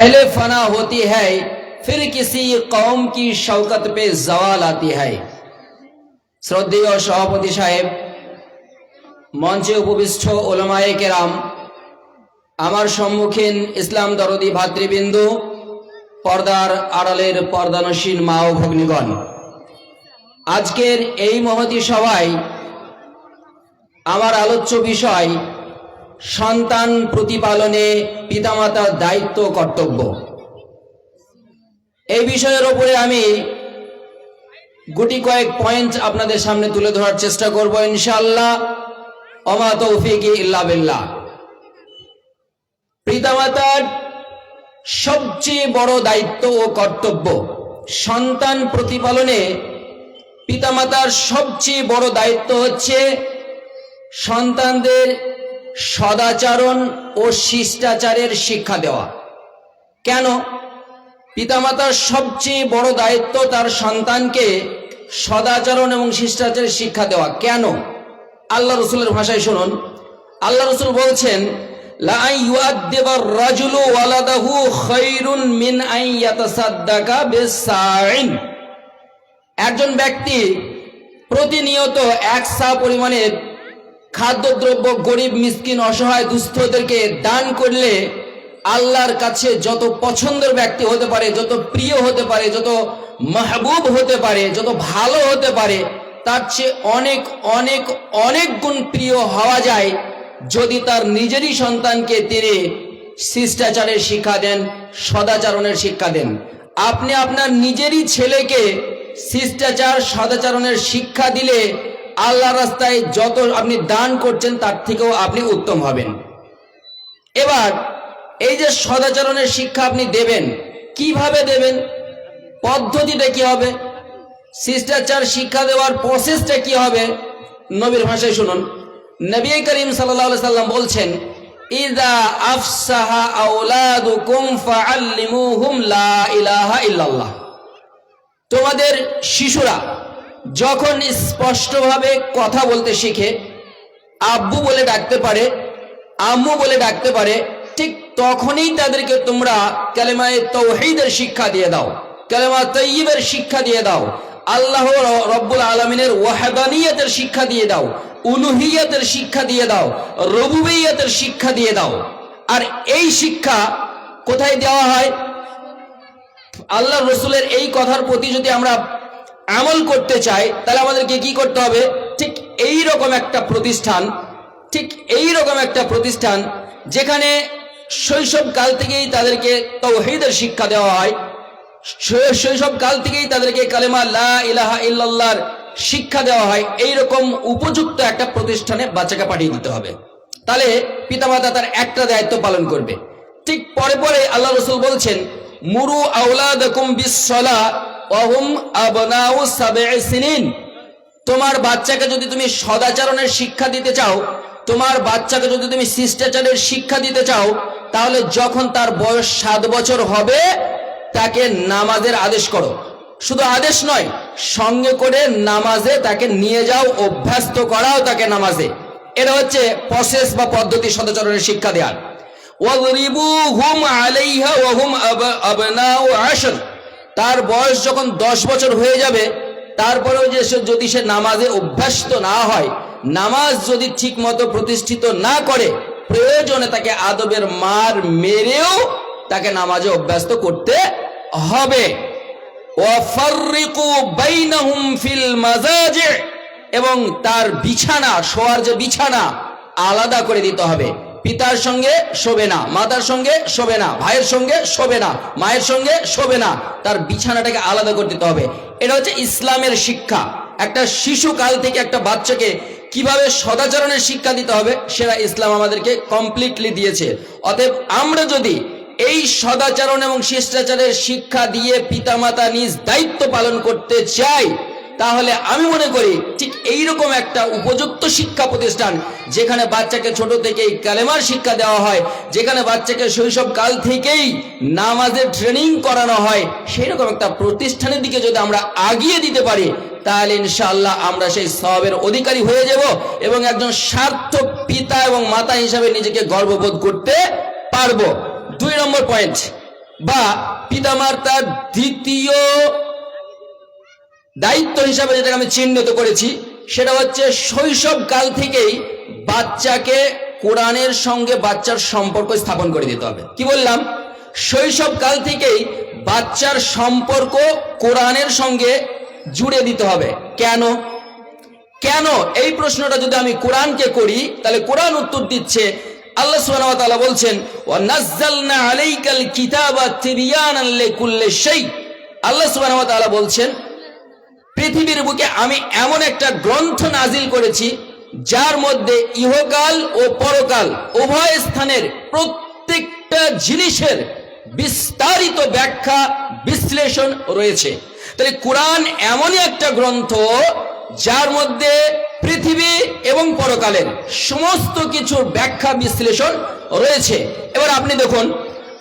पहले फना होती है फिर किसी कौम की शौकत पे जवाल आती है শ্রদ্ধেয় সভাপতি সাহেব মঞ্চে উপবিষ্ট ওলামায়ে কেরাম আমার সম্মুখীন ইসলাম দরদি ভাতৃবিন্দু পর্দার আড়ালের পর্দানসীন মা ও ভগ্নিগণ আজকের এই মহতি সভায় আমার আলোচ্য বিষয় সন্তান প্রতিপালনে পিতামাতার দায়িত্ব, কর্তব্য। এই বিষয়ের ওপরে আমি গুটি কয়েক পয়েন্ট আপনাদের সামনে তুলে ধরার চেষ্টা করব, ইনশাআল্লাহ। অমা তৌফিক ইল্লা বিল্লাহ। পিতামাতার সবচেয়ে বড় দায়িত্ব ও কর্তব্য সন্তান প্রতিপালনে পিতামাতার সবচেয়ে বড় দায়িত্ব হচ্ছে সন্তানদের সদাচরণ ও শিষ্টাচারের শিক্ষা দেওয়া। কেন? পিতামাতার সবচেয়ে বড় দায়িত্ব তার সন্তানকে সদাচরণ এবং শিষ্টাচারের শিক্ষা দেওয়া। কেন? আল্লাহ রসুলের ভাষায় শুনুন। আল্লাহ রসুল বলছেন একজন ব্যক্তি প্রতিনিয়ত এক সা পরিমাণের খাদ্যদ্রব্য গরিব, মিসকিন, অসহায় দুস্থদেরকে দান করলে আল্লাহর কাছে যত পছন্দের ব্যক্তি হতে পারে, যত প্রিয় হতে পারে, যত মাহবুব হতে পারে, যত ভালো হতে পারে, তার চেয়ে অনেক অনেক অনেক গুণ প্রিয় হওয়া যায় যদি তার নিজেরই সন্তানকে তিনি শিষ্টাচারের শিক্ষা দেন, সদাচরণের শিক্ষা দেন। আপনি আপনার নিজেরই ছেলেকে শিষ্টাচার, সদাচরণের শিক্ষা দিলে আল্লাহ রাস্তায় যত আপনি দান করছেন, তার থেকেও আপনি উত্তম হবেন। এবার, এই যে সদাচরণের শিক্ষা আপনি দেবেন, কীভাবে দেবেন? পদ্ধতিটা কি হবে? শিষ্টাচার শিক্ষা দেওয়ার প্রসেসটা কি হবে? নবীর ভাষায় শুনুন। নবী করিম সাল্লাল্লাহু সাল্লাম বলছেন, ইদা আফসাহা লা ইলাহা তোমাদের শিশুরা যখন স্পষ্টভাবে কথা বলতে শিখে, আব্বু বলে ডাকতে পারে, আম্মু বলে ডাকতে পারে, ঠিক তখনই তাদেরকে তোমরা কালেমায় তৌহিদের শিক্ষা দিয়ে দাও কালেমা তৈয়বের শিক্ষা দিয়ে দাও, আল্লাহ রব্বুল আলমিনের ওয়াহাদানিয়তের শিক্ষা দিয়ে দাও, উলুহিয়াতের শিক্ষা দিয়ে দাও, রবুবিয়তের শিক্ষা দিয়ে দাও। আর এই শিক্ষা কোথায় দেওয়া হয়? আল্লাহ রসুলের এই কথার প্রতি যদি আমরা আমল করতে চাই তাহলে আমাদেরকে কি করতে হবে? ঠিক এই রকম একটা প্রতিষ্ঠান, ঠিক এই রকম একটা প্রতিষ্ঠান যেখানে শৈশব কাল থেকেই তাদেরকে তৌহিদের শিক্ষা দেওয়া হয়। শৈশব কাল থেকেই তাদেরকে কালেমা লা ইলাহা ইল্লাল্লাহর শিক্ষা দেওয়া হয়। এই রকম উপযুক্ত একটা প্রতিষ্ঠানে বাচ্চাকে পাঠিয়ে দিতে হবে। তাহলে পিতামাতা তার একটা দায়িত্ব পালন করবে। ঠিক পরে পরে আল্লাহ রসুল বলছেন, মুরু আউলাদাকুম বিসসালা ওয়াহুম আবনাউ সাবঈ সিনিন। তোমার বাচ্চাকে যদি তুমি সদাচরণের শিক্ষা দিতে চাও, তোমার বাচ্চাকে যদি তুমি শিষ্টাচারের শিক্ষা দিতে চাও, তাহলে যখন তার বয়স সাত বছর হবে, তাকে নামাজের আদেশ করো। শুধু আদেশ নয়, সঙ্গে করে নামাজে তাকে নিয়ে যাও, অভ্যস্ত করাও তাকে নামাজে। এটা হচ্ছে প্রসেস বা পদ্ধতি সদাচরণের শিক্ষা দেওয়ার ওয়াদরিবুহুম আলাইহা ওয়া হুম তার বয়স যখন দশ বছর হয়ে যাবে, তারপরেও যে সে যদি সে নামাজে অভ্যস্ত না হয়, নামাজ যদি ঠিক মতো প্রতিষ্ঠিত না করে, প্রয়োজনে তাকে আদবের মার মেরেও তাকে নামাজে অভ্যস্ত করতে হবে। এবং তার বিছানা, শোয়ার যে বিছানা, আলাদা করে দিতে হবে। পিতার সঙ্গে শোবে না, মাতার সঙ্গে শোবে না, ভাইয়ের সঙ্গে শোবে না, মায়ের সঙ্গে শোবে না, তার বিছানাটাকে আলাদা করে দিতে হবে। এটা হচ্ছে ইসলামের শিক্ষা। একটা শিশু কাল থেকে একটা বাচ্চাকে কীভাবে সদাচরণের শিক্ষা দিতে হবে, সেটা ইসলাম আমাদেরকে কমপ্লিটলি দিয়েছে। অতএব আমরা যদি এই সদাচরণ এবং শিষ্টাচারের শিক্ষা দিয়ে পিতামাতা নিজ দায়িত্ব পালন করতে চাই তাহলে আমি মনে করি ঠিক এইরকম একটা উপযুক্ত শিক্ষা প্রতিষ্ঠান যেখানে বাচ্চাকে ছোট থেকেই কালেমার শিক্ষা দেওয়া হয়, যেখানে বাচ্চাকে শৈশব কাল থেকেই নামাজের ট্রেনিং করানো হয় সেই রকম একটা প্রতিষ্ঠানের দিকে যদি আমরা আগিয়ে দিতে পারি, তাহলে ইনশাআল্লাহ আমরা সেই সবের অধিকারী হয়ে যাব এবং একজন সার্থক পিতা এবং মাতা হিসাবে নিজেকে গর্ববোধ করতে পারব। দুই নম্বর পয়েন্ট বা পিতামাতার দ্বিতীয় দায়িত্ব হিসাবে যেটাকে আমি চিহ্নিত করেছি, সেটা হচ্ছে শৈশব কাল থেকেই বাচ্চাকে কোরআনের সঙ্গে বাচ্চার সম্পর্ক স্থাপন করে দিতে হবে। কি বললাম? শৈশব কাল থেকেই বাচ্চার সম্পর্ক কোরআনের সঙ্গে জুড়ে দিতে হবে। কেন? কেন? এই প্রশ্নটা যদি আমি কোরআনকে করি, তাহলে কোরআন উত্তর দিচ্ছে। আল্লাহ সুবহানাহু ওয়া তাআলা বলছেন, ওয়া নাযালনা আলাইকাল কিতাবা তিবয়ানান লিকুল্লি শাই। আল্লাহ সুবহানাহু ওয়া তাআলা বলছেন পৃথিবীর বুকে আমি এমন একটা গ্রন্থ নাজিল করেছি, যার মধ্যে ইহকাল ও পরকাল উভয় স্থানের প্রত্যেকটা জিনিসের বিস্তারিত ব্যাখ্যা, বিশ্লেষণ রয়েছে। তাহলে কোরআন এমনই একটা গ্রন্থ, যার মধ্যে পৃথিবী এবং পরকালের সমস্ত কিছুর ব্যাখ্যা, বিশ্লেষণ রয়েছে। এবার আপনি দেখুন,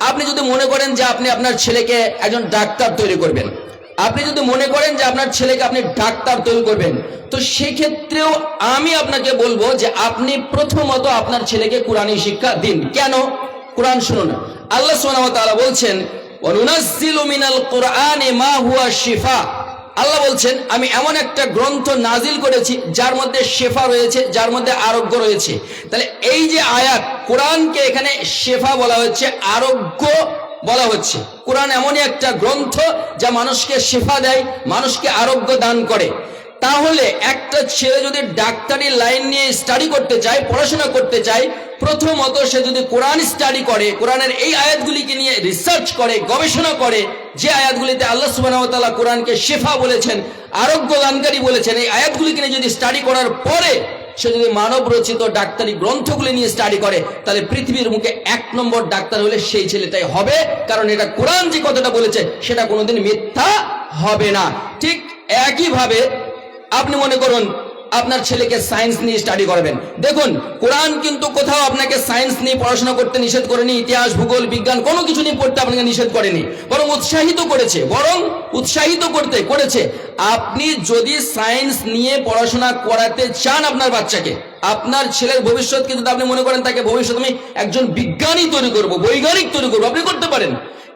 আপনি যদি মনে করেন যে আপনি আপনার ছেলেকে একজন ডাক্তার তৈরি করবেন আপনি যদি মনে করেন যে আপনার ছেলেকে আপনি ডাক্তার তৈরি করবেন, তো সেক্ষেত্রেও আমি আপনাকে বলব যে আপনি প্রথমত আপনার ছেলেকে কোরআনী শিক্ষা দিন। কেন? কোরআন শুনুন আল্লাহ তাআলা বলছেন আল্লাহ বলছেন, আমি এমন একটা গ্রন্থ নাজিল করেছি যার মধ্যে শেফা রয়েছে, যার মধ্যে আরোগ্য রয়েছে। তাহলে এই যে আয়াত, কোরআনকে এখানে শেফা বলা হচ্ছে আরোগ্য বলা হচ্ছে। কোরআন এমনই একটা গ্রন্থ যা মানুষকে শেফা দেয়, মানুষকে আরোগ্য দান করে। তাহলে একটা ছেলে যদি ডাক্তারি লাইন নিয়ে স্টাডি করতে চায় পড়াশোনা করতে চায় প্রথমত সে যদি কোরআন স্টাডি করে, কোরআনের এই আয়াতগুলিকে নিয়ে রিসার্চ করে, গবেষণা করে, যে আয়াতগুলিতে আল্লাহ ওয়া কোরআনকে শেফা বলেছেন, আরোগ্য দানকারী বলেছেন, এই আয়াতগুলিকে নিয়ে যদি স্টাডি করার পরে সে যদি মানব রচিত ডাক্তারি গ্রন্থগুলি নিয়ে স্টাডি করে, তাহলে পৃথিবীর মুখে এক নম্বর ডাক্তার হলে সেই ছেলেটাই হবে, কারণ এটা কোরআন যে কথাটা বলেছে, সেটা কোনোদিন মিথ্যা হবে না। ঠিক একইভাবে আপনি মনে করুন আপনার ছেলেকে সায়েন্স নিয়ে স্টাডি করবেন। দেখুন, কোরআন কিন্তু কোথাও আপনাকে সায়েন্স নিয়ে পড়াশোনা করতে নিষেধ করেনি, ইতিহাস, ভূগোল, বিজ্ঞান, কোনো কিছু নিয়ে পড়তে আপনাকে নিষেধ করেনি। বরং উৎসাহিত করেছে, বরং উৎসাহিত করতে, করেছে। আপনি যদি সায়েন্স নিয়ে পড়াশোনা করাতে চান আপনার বাচ্চাকে, আপনার ছেলের ভবিষ্যৎকে যদি আপনি মনে করেন তাকে ভবিষ্যৎ আমি একজন বিজ্ঞানী তৈরি করব, বৈজ্ঞানিক তৈরি করব, আপনি করতে পারেন।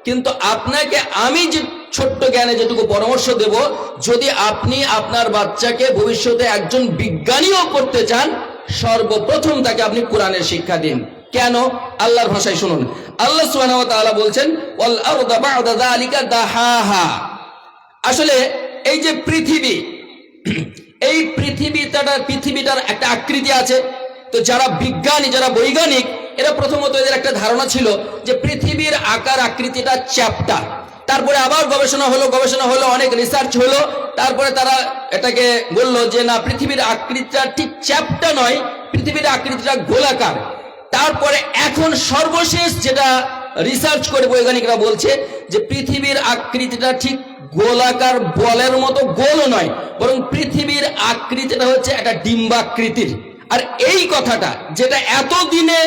কিন্তু আপনাকে আমি যে ছোট্ট জ্ঞানে যেটুকু পরামর্শ দেব, যদি আপনি আপনার বাচ্চাকে ভবিষ্যতে একজন বিজ্ঞানীও করতে চান, সর্বপ্রথম তাকে আপনি কোরআনের শিক্ষা দিন। কেন? আল্লাহর ভাষায় শুনুন। আল্লাহ সুবহানাহু বলছেন, ওয়াল আরদা বা'দা যালিকা দাহাহা। আসলে এই যে পৃথিবী, এই পৃথিবীটার পৃথিবীটার একটা আকৃতি আছে। তো যারা বিজ্ঞানী, যারা বৈজ্ঞানিক, এরা প্রথমত এদের একটা ধারণা ছিল যে পৃথিবীর আকার আকৃতিটা চ্যাপ্টা তারপরে আবার গবেষণা হলো গবেষণা হলো, অনেক রিসার্চ হলো। তারপরে তারা এটাকে বলল যে, না, পৃথিবীর আকৃতিটা ঠিক চ্যাপ্টা নয়, পৃথিবীর আকৃতিটা গোলাকার। তারপরে এখন সর্বশেষ যেটা রিসার্চ করে বৈজ্ঞানিকরা বলছে যে, পৃথিবীর আকৃতিটা ঠিক গোলাকার বলের মতো গোল নয়, বরং পৃথিবীর আকৃতিটা হচ্ছে একটা ডিম্বাকৃতির। আর এই কথাটা যেটা এতদিনে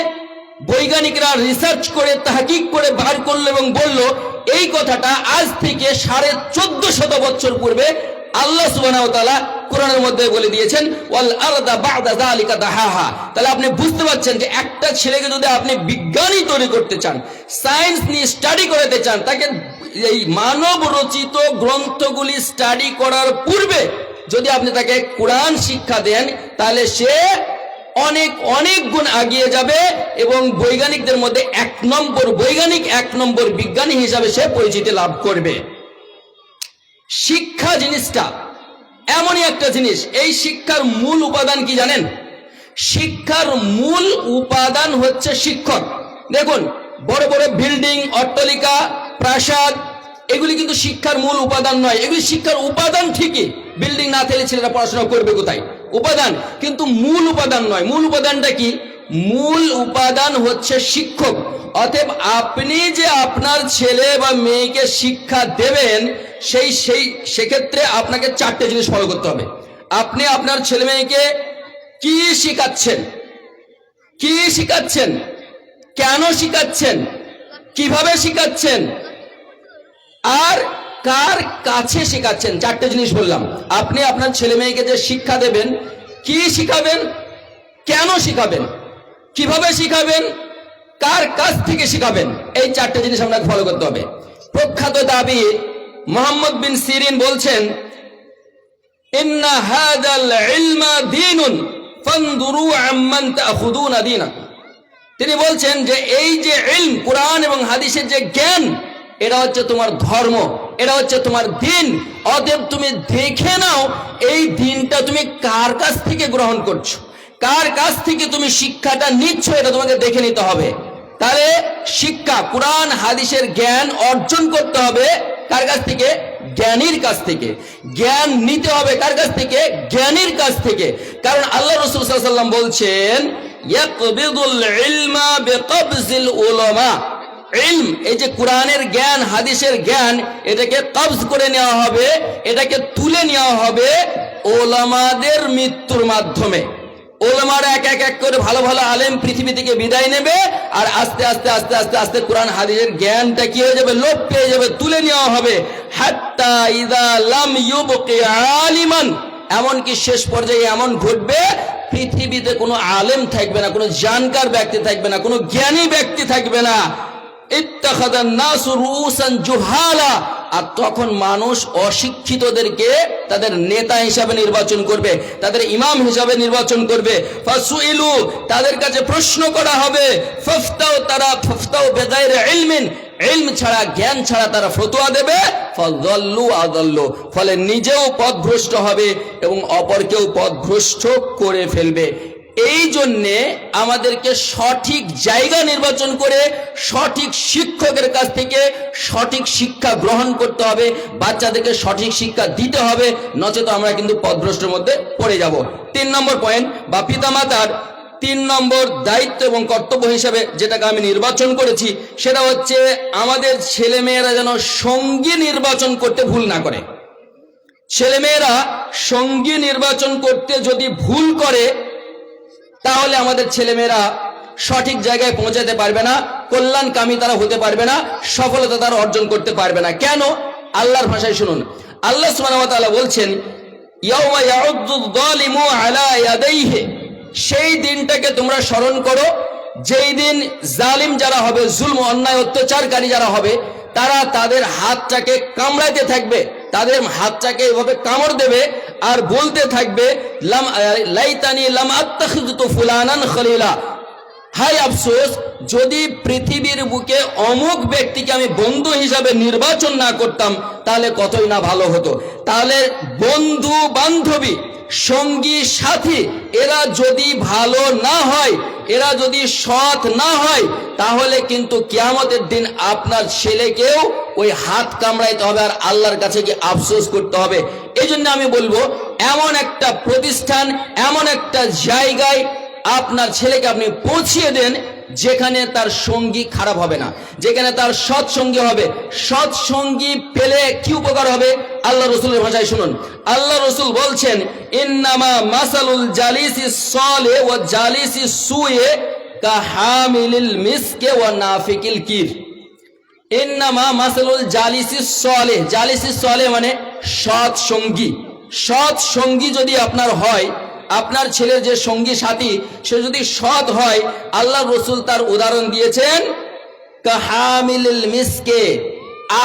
বৈজ্ঞানিকরা রিসার্চ করে, তাহকিক করে বার করল এবং বলল এই কথাটা আজ থেকে সাড়ে চোদ্দ শত বছর পূর্বে আল্লাহ তাআলা কোরআনের মধ্যে বলে দিয়েছেন, ওয়াল আরদা বা'দা যালিকা দাহাহা। তাহলে আপনি বুঝতে পারছেন যে একটা ছেলেকে যদি আপনি বিজ্ঞানী তৈরি করতে চান, সায়েন্স নিয়ে স্টাডি করাতে চান, তাকে এই মানব রচিত গ্রন্থগুলি স্টাডি করার পূর্বে যদি আপনি তাকে কোরআন শিক্ষা দেন, তাহলে সে অনেক অনেক গুণ আগিয়ে যাবে এবং বৈজ্ঞানিকদের মধ্যে এক নম্বর, বৈজ্ঞানিক এক নম্বর বিজ্ঞানী হিসাবে সে পরিচিতি লাভ করবে। শিক্ষা জিনিসটা এমনই একটা জিনিস, এই শিক্ষার মূল উপাদান কি জানেন? শিক্ষার মূল উপাদান হচ্ছে শিক্ষক। দেখুন, বড় বড় বিল্ডিং, অট্টালিকা, প্রাসাদ, এগুলি কিন্তু শিক্ষার মূল উপাদান নয়। এগুলি শিক্ষার উপাদান ঠিকই। বিল্ডিং না থাকলে ছেলেরা পড়াশোনা করবে কোথায়? উপাদান, কিন্তু মূল উপাদান নয়। মূল উপাদানটা কি? মূল উপাদান হচ্ছে শিক্ষক। অতএব আপনি যে আপনার ছেলে বা মেয়েকে শিক্ষা দেবেন, সেই সেই, সেক্ষেত্রে আপনাকে চারটে জিনিস ফলো করতে হবে। আপনি আপনার ছেলে মেয়েকে কি শিখাচ্ছেন? কি শিখাচ্ছেন? কেন শিখাচ্ছেন? কীভাবে শিখাচ্ছেন? আর কার কাছে শেখাচ্ছেন? চারটে জিনিস বললাম। আপনি আপনার ছেলে মেয়েকে যে শিক্ষা দেবেন, কি শিখাবেন? কেন শিখাবেন? কীভাবে শিখাবেন? কার কাছ থেকে শিখাবেন? এই চারটে জিনিস আপনাকে ফলো করতে হবে। প্রখ্যাত দাবি মোহাম্মদ বিন সিরিন বলছেন তিনি বলছেন যে, এই যে ইলম, কোরআন এবং হাদিসের যে জ্ঞান এটা হচ্ছে তোমার ধর্ম এটা হচ্ছে তোমার দিন। অতএব তুমি দেখে নাও এই দিনটা তুমি কার কাছ থেকে গ্রহণ করছ। কার কাছ থেকে তুমি শিক্ষাটা নিচ্ছ এটা তোমাকে দেখে নিতে হবে। তাহলে শিক্ষা, কোরআন, হাদিসের জ্ঞান অর্জন করতে হবে কার কাছ থেকে? জ্ঞানীর কাছ থেকে। জ্ঞান নিতে হবে কার কাছ থেকে? জ্ঞানীর কাছ থেকে। কারণ আল্লাহ রসুল সাল্লাম বলছেন, ইয়াকবিদুল ইলমা বিকবজিল উলামা। ইলম, এই যে কোরআনের জ্ঞান, হাদিসের জ্ঞান, এটাকে কবজ করে নেওয়া হবে, এটাকে তুলে নেওয়া হবে ওলামাদের মৃত্যুর মাধ্যমে। ওলামারা এক এক এক করে ভালো ভালো আলেম পৃথিবী থেকে বিদায় নেবে, আর আস্তে আস্তে আস্তে আস্তে আস্তে কোরআন, হাদিসের জ্ঞানটা কি হয়ে যাবে, লোপ পেয়ে যাবে, তুলে নেওয়া হবে। হাত্তা ইদা লাম ইউবকি আলিমান। এমনকি শেষ পর্যায়ে এমন ঘটবে, পৃথিবীতে কোনো আলেম থাকবে না, কোনো জানকার ব্যক্তি থাকবে না, কোনো জ্ঞানী ব্যক্তি থাকবে না। আর তখন মানুষ অশিক্ষিতদেরকে তাদের নেতা হিসাবে নির্বাচন করবে, তাদের ইমাম হিসাবে নির্বাচন করবে। ফাসুইলু, তাদের কাছে প্রশ্ন করা হবে ফাফতাও তারা ফাফতাও বেগাইরে ইলমিন। ইলম ছাড়া, জ্ঞান ছাড়া তারা ফতোয়া দেবে। ফদল্লু আদল্লু, ফলে নিজেও পথভ্রষ্ট হবে এবং অপরকেও পথভ্রষ্ট করে ফেলবে। এই জন্যে আমাদেরকে সঠিক জায়গা নির্বাচন করে সঠিক শিক্ষকের কাছ থেকে সঠিক শিক্ষা গ্রহণ করতে হবে, বাচ্চাদেরকে সঠিক শিক্ষা দিতে হবে, নচেত আমরা কিন্তু পদভ্রষ্টের মধ্যে পড়ে যাব। তিন নম্বর পয়েন্ট বা পিতামাতার তিন নম্বর দায়িত্ব এবং কর্তব্য হিসাবে যেটাকে আমি নির্বাচন করেছি, সেটা হচ্ছে আমাদের ছেলেমেয়েরা যেন সঙ্গী নির্বাচন করতে ভুল না করে। ছেলেমেয়েরা সঙ্গী নির্বাচন করতে যদি ভুল করে তাহলে আমাদের ছেলেমেয়েরা সঠিক জায়গায় পৌঁছাতে পারবে না, কল্যাণকামী তারা হতে পারবে না, সফলতা তারা অর্জন করতে পারবে না। কেন? আল্লাহর ভাষায় শুনুন। আল্লাহ ওয়া বলছেন সেই দিনটাকে তোমরা স্মরণ করো। যেই দিন জালিম যারা হবে, জুলম, অন্যায়, অত্যাচারকারী যারা হবে, তারা তাদের হাতটাকে কামড়াইতে থাকবে। তাদের হাতটাকে এভাবে কামড় দেবে আর বলতে থাকবে, লাম লাইতানি লাম হাই আফসোস, যদি পৃথিবীর বুকে অমুক ব্যক্তিকে আমি বন্ধু হিসাবে নির্বাচন না করতাম, তাহলে কতই না ভালো হতো? তাহলে বন্ধু বান্ধবী সঙ্গী সাথী, এরা যদি ভালো না হয়, এরা যদি সৎ না হয়, তাহলে কিন্তু কিয়ামতের দিন আপনার ছেলেকেও ওই হাত কামড়াইতে হবে আর আল্লাহর কাছে গিয়ে আফসোস করতে হবে। এই আমি বলব, এমন একটা প্রতিষ্ঠান, এমন একটা জায়গায় আপনার ছেলেকে আপনি পৌঁছিয়ে দেন যেখানে তার সঙ্গী খারাপ হবে না, যেখানে তার সৎ সঙ্গী হবে, সৎ সঙ্গী পেলে কি উপকার হবে? আল্লাহ রসুলের ভাষায় শুনুন। আল্লাহ রসুল বলছেন, ইন্নামা মাসালুল জালিসি সলে ও জালিসি সুয়ে কাহামিলিল মিসকে ও নাফিকিল কির। ইন্নামা মাসালুল জালিসি সলে জালিসি সলে মানে সৎ সঙ্গী। সৎ সঙ্গী যদি আপনার হয় আপনার ছেলের যে সঙ্গী সাথী, সে যদি সৎ হয় আল্লাহ রসুল তার উদাহরণ দিয়েছেন মিসকে,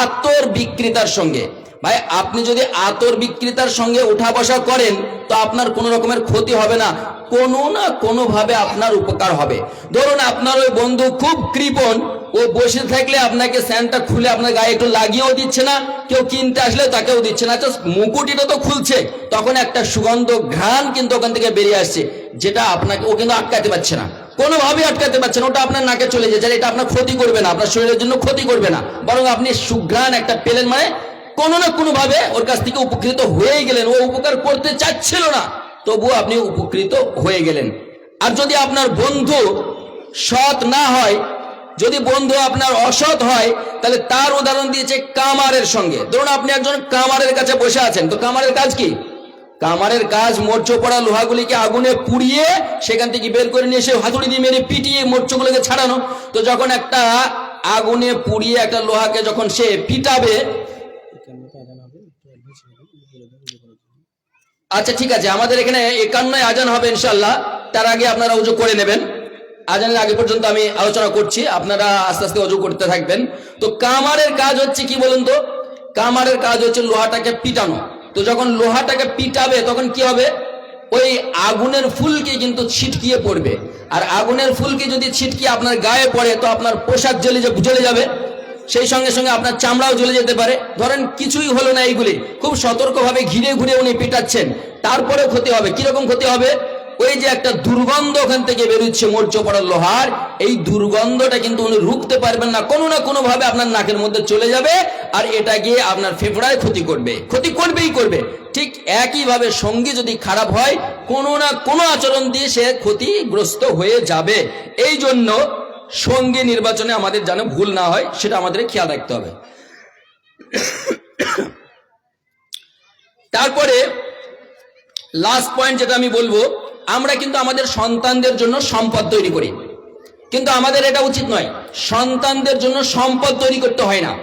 আতর বিক্রেতার সঙ্গে। ভাই, আপনি যদি আতর বিক্রেতার সঙ্গে উঠা বসা করেন, তো আপনার কোনো রকমের ক্ষতি হবে না, কোনো না কোনোভাবে আপনার উপকার হবে। ধরুন আপনার ওই বন্ধু খুব কৃপণ ও বসে থাকলে আপনাকে স্যান্ডটা খুলে আপনার গায়ে একটু লাগিয়েও দিচ্ছে না, কেউ কিনতে আসলে তাকেও দিচ্ছে না। আচ্ছা মুকুটিটা তো খুলছে, তখন একটা সুগন্ধ ঘ্রাণ কিন্তু ওখান থেকে বেরিয়ে আসছে, যেটা আপনাকে, ও কিন্তু আটকাতে পারছে না। কোনোভাবেই আটকাতে পারছে না, ওটা আপনার নাকে চলে যাচ্ছে এটা আপনার ক্ষতি করবে না, আপনার শরীরের জন্য ক্ষতি করবে না। বরং আপনি সুঘ্রাণ একটা পেলেন মানে কোনো না কোনোভাবে ওর কাছ থেকে উপকৃত হয়ে গেলেন, ও উপকার করতে চাচ্ছিল না, তবুও আপনি উপকৃত হয়ে গেলেন। আর যদি আপনার বন্ধু সৎ না হয় যদি বন্ধু আপনার অসৎ হয়, তাহলে তার উদাহরণ দিয়েছে কামারের সঙ্গে। ধরুন আপনি একজন কামারের কাছে বসে আছেন, তো কামারের কাজ কি? কামারের কাজ মোর্চ পড়া লোহাগুলিকে আগুনে পুড়িয়ে সেখান থেকে বের করে নিয়ে এসে হাতুড়ি দিয়ে মেরে পিটিয়ে মোর্চগুলোকে ছাড়ানো। তো যখন একটা আগুনে পুড়িয়ে একটা লোহাকে যখন সে পিটাবে আচ্ছা ঠিক আছে, আমাদের এখানে একান্ন আজান হবে ইনশাল্লাহ তার আগে আপনারা উজু করে নেবেন। আজানের আগে পর্যন্ত আমি আলোচনা করছি, আপনারা আস্তে আস্তে অজু করতে থাকবেন। তো কামারের কাজ হচ্ছে কি বলুন তো? কামারের কাজ হচ্ছে লোহাটাকে পিটানো। তো যখন লোহাটাকে পিটাবে, তখন কি হবে? ওই আগুনের ফুলকে কিন্তু ছিটকিয়ে পড়বে। আর আগুনের ফুলকে যদি ছিটকিয়ে আপনার গায়ে পড়ে, তো আপনার পোশাক জ্বলে জ্বলে যাবে। সেই সঙ্গে সঙ্গে আপনার চামড়াও জ্বলে যেতে পারে। ধরেন কিছুই হলো না এইগুলি। খুব সতর্কভাবে ঘিরে ঘুরে উনি পিটাচ্ছেন। তারপরে ক্ষতি হবে। কীরকম ক্ষতি হবে? ওই যে একটা দুর্গন্ধ ওখান থেকে বেরোচ্ছে, মরচ পড়ার লোহার, এই দুর্গন্ধটা কিন্তু উনি রুখতে পারবেন না, কোনো না কোনো ভাবে আপনার নাকের মধ্যে চলে যাবে আর এটা গিয়ে আপনার ফেফড়ায় ক্ষতি করবে। ক্ষতি করবেই করবে। ঠিক একইভাবে সঙ্গী যদি খারাপ হয়, কোনো না কোনো আচরণ দিয়ে সে ক্ষতিগ্রস্ত হয়ে যাবে। এই জন্য সঙ্গী নির্বাচনে আমাদের যেন ভুল না হয়, সেটা আমাদের খেয়াল রাখতে হবে। তারপরে লাস্ট পয়েন্ট যেটা আমি বলব আমরা কিন্তু আমাদের সন্তানদের জন্য সম্পদ তৈরি করি। কিন্তু আমাদের এটা উচিত নয়। সন্তানদের জন্য সম্পদ তৈরি করতে হয় না।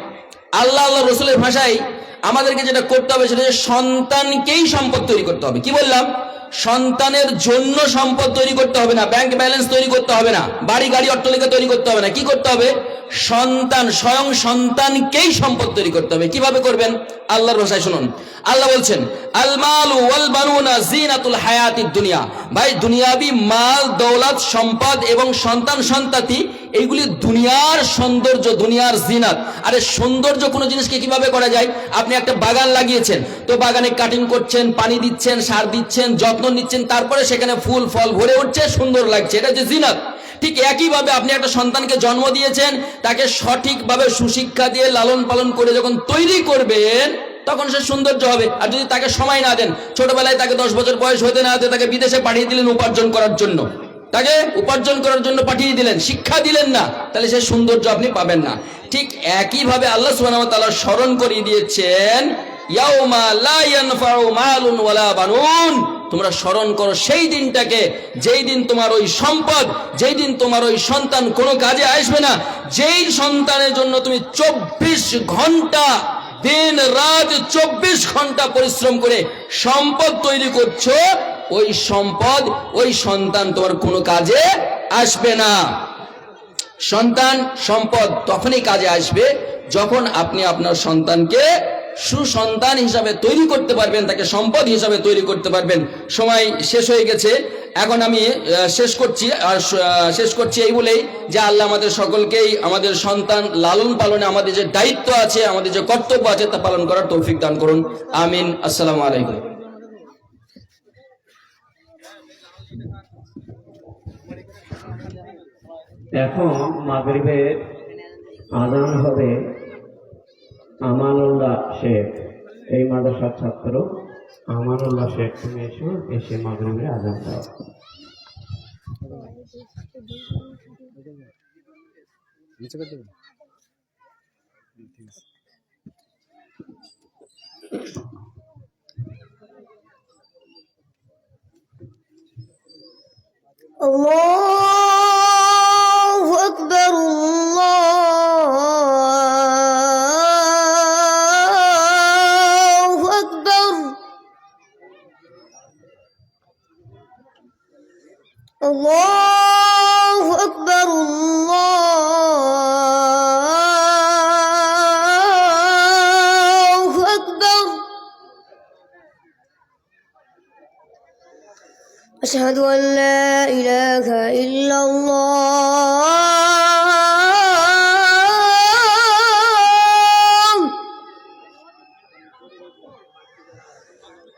আল্লাহ আল্লাহ রসুলের ভাষায় আমাদেরকে যেটা করতে হবে সেটা সন্তানকেই সম্পদ তৈরি করতে হবে। কি বললাম? সন্তানের জন্য সম্পদ তৈরি করতে হবে না। ব্যাংক ব্যালেন্স তৈরি করতে হবে না। বাড়ি, গাড়ি, অট্টালিকা তৈরি করতে হবে না। কি করতে হবে? সন্তান, স্বয়ং সন্তানকেই সম্পদ তৈরি করতে হবে। কীভাবে করবেন? আল্লাহর ভাষায় শুনুন। আল্লাহ বলছেন আল মালু ওয়াল বানুনা জিনাতুল হায়াতিদ দুনিয়া। ভাই, দুনিয়াবি মাল, দৌলত, সম্পদ এবং সন্তান, সন্তাতি, এইগুলি দুনিয়ার সৌন্দর্য, দুনিয়ার জিনাত। আরে, সৌন্দর্য কোনো জিনিসকে কীভাবে করা যায়? আপনি একটা বাগান লাগিয়েছেন, তো বাগানে কাটিং করছেন, পানি দিচ্ছেন, সার দিচ্ছেন, যত্ন নিচ্ছেন, তারপরে সেখানে ফুল, ফল ভরে উঠছে, সুন্দর লাগছে। এটা হচ্ছে জিনাত। ঠিক একইভাবে আপনি একটা সন্তানকে জন্ম দিয়েছেন, তাকে সঠিকভাবে সুশিক্ষা দিয়ে লালন পালন করে যখন তৈরি করবেন, তখন সে সৌন্দর্য হবে। আর যদি তাকে সময় না দেন, ছোটবেলায় তাকে দশ বছর বয়স হতে না হতে তাকে বিদেশে পাঠিয়ে দিলেন উপার্জন করার জন্য। তাকে উপার্জন করার জন্য পাঠিয়ে দিলেন, শিক্ষা দিলেন না, তাহলে সে সৌন্দর্য আপনি পাবেন না। ঠিক একইভাবে আল্লাহ সুবহানাহু ওয়া তাআলা স্মরণ করিয়ে দিয়েছেন তোমরা স্মরণ করো সেই দিনটাকে, যেই দিন তোমার ওই সম্পদ, যেই দিন তোমার ওই সন্তান কোনো কাজে আসবে না, যেই সন্তানের জন্য তুমি চব্বিশ ঘণ্টা, দিন রাত চব্বিশ ঘণ্টা পরিশ্রম করে সম্পদ তৈরি করছ, ওই সম্পদ, ওই সন্তান তোমার কোনো কাজে আসবে না। সন্তান, সম্পদ তখনই কাজে আসবে যখন আপনি আপনার সন্তানকে সুসন্তান হিসাবে তৈরি করতে পারবেন, তাকে সম্পদ হিসাবে তৈরি করতে পারবেন। সময় শেষ হয়ে গেছে। এখন আমি শেষ করছি শেষ করছি এই বলেই যে আল্লাহ আমাদের সকলকেই, আমাদের সন্তান লালন পালনে আমাদের যে দায়িত্ব আছে, আমাদের যে কর্তব্য আছে, তা পালন করার তৌফিক দান করুন। আমিন। আসসালামু আলাইকুম। এখন মাগরিবের আজান হবে। আমানুল্লাহ শেখ। এই মাদ্রাসার ছাত্র আমানুল্লাহ শেখ তুমি এসো এসে মাগরিবের আজান দাও। Allah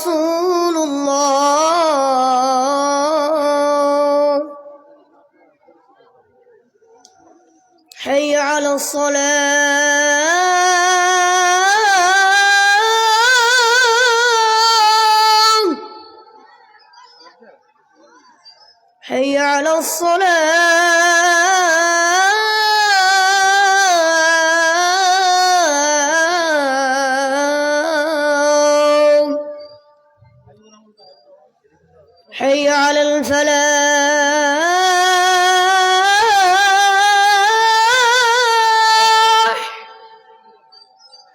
رسول الله. حي على الصلاة. حي على على